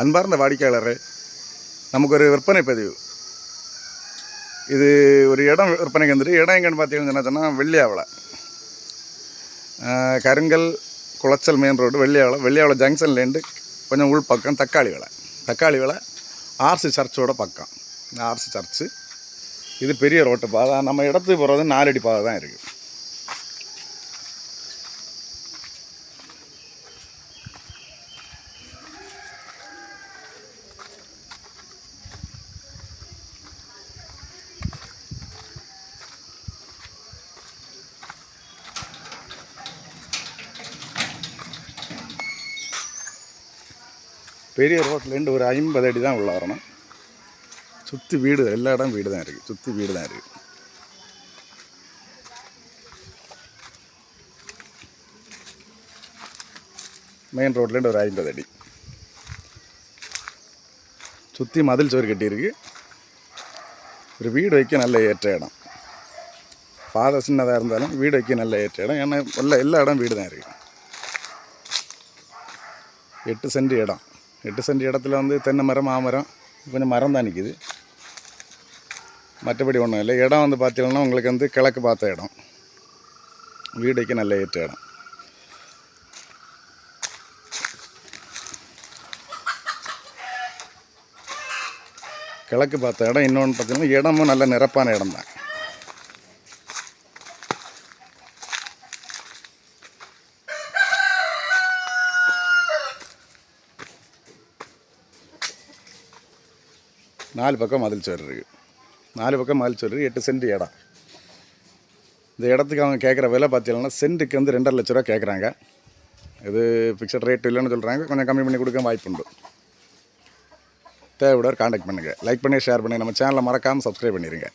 அன்பார்ந்த வாடிக்கையாளரே நமக்கு ஒரு விற்பனை பதிவு. இது ஒரு இடம் விற்பனைக்கு வந்துட்டு இடம் எங்கன்னு பார்த்தீங்கன்னு சொன்னால் வெள்ளியாவளை. Karungal Colachel main road Velliyavalai. வெள்ளியாவளை ஜங்ஷன்லேருந்து கொஞ்சம் உள் பக்கம் தக்காளி விலை தக்காளி விலை ஆர்சி சர்ச்சோட பக்கம். RC church. இது பெரிய ரோட்டு பாதை. நம்ம இடத்துக்கு போகிறது நாலடி பாதை தான் இருக்குது பெரிய ரோட்லேருந்து ஒரு ஐம்பது அடி தான் உள்ள வரணும். சுற்றி வீடு எல்லா இடம் வீடு தான் இருக்குது சுற்றி வீடு தான் இருக்குது மெயின் ரோட்லேருந்து ஒரு ஐம்பது அடி. சுற்றி மதில் சுவர் கட்டியிருக்கு. ஒரு வீடு வைக்க நல்ல ஏற்ற இடம். பாதை சின்னதாக இருந்தாலும் வீடு வைக்க நல்ல ஏற்ற இடம். ஏன்னா எல்லா எல்லா இடம் வீடு தான் இருக்குது எட்டு சென்ட் இடம். எட்டு சென்ட் இடத்துல வந்து தென்னை மரம் மாமரம் கொஞ்சம் மரம் தான் நிற்கிது மற்றபடி ஒன்றும் இல்லை. இடம் வந்து பார்த்தீங்கன்னா உங்களுக்கு வந்து கிழக்கு பார்த்த இடம். வீடுக்கு நல்ல ஏற்ற இடம். கிழக்கு பார்த்த இடம். இன்னொன்று பார்த்தீங்கன்னா இடமும் நல்ல நிரப்பான இடம் தான் நாலு பக்கம் மதில் சுவர் இருக்குது நாலு பக்கம் மதில் சுவர் இருக்குது எட்டு சென்ட் இடம். இந்த இடத்துக்கு அவங்க கேட்குற விலை பார்த்தீங்கன்னா சென்ட்டுக்கு வந்து ரெண்டரை லட்ச ரூபா கேட்குறாங்க இது ஃபிக்ஸட் ரேட் இல்லைன்னு சொல்கிறாங்க கொஞ்சம் கம்மி பண்ணி கொடுக்க வாய்ப்புண்டு தேவையோட காண்டாக்ட் பண்ணுங்கள் லைக் பண்ணி ஷேர் பண்ணி நம்ம சேனலை மறக்காமல் சப்ஸ்கிரைப் பண்ணிடுங்க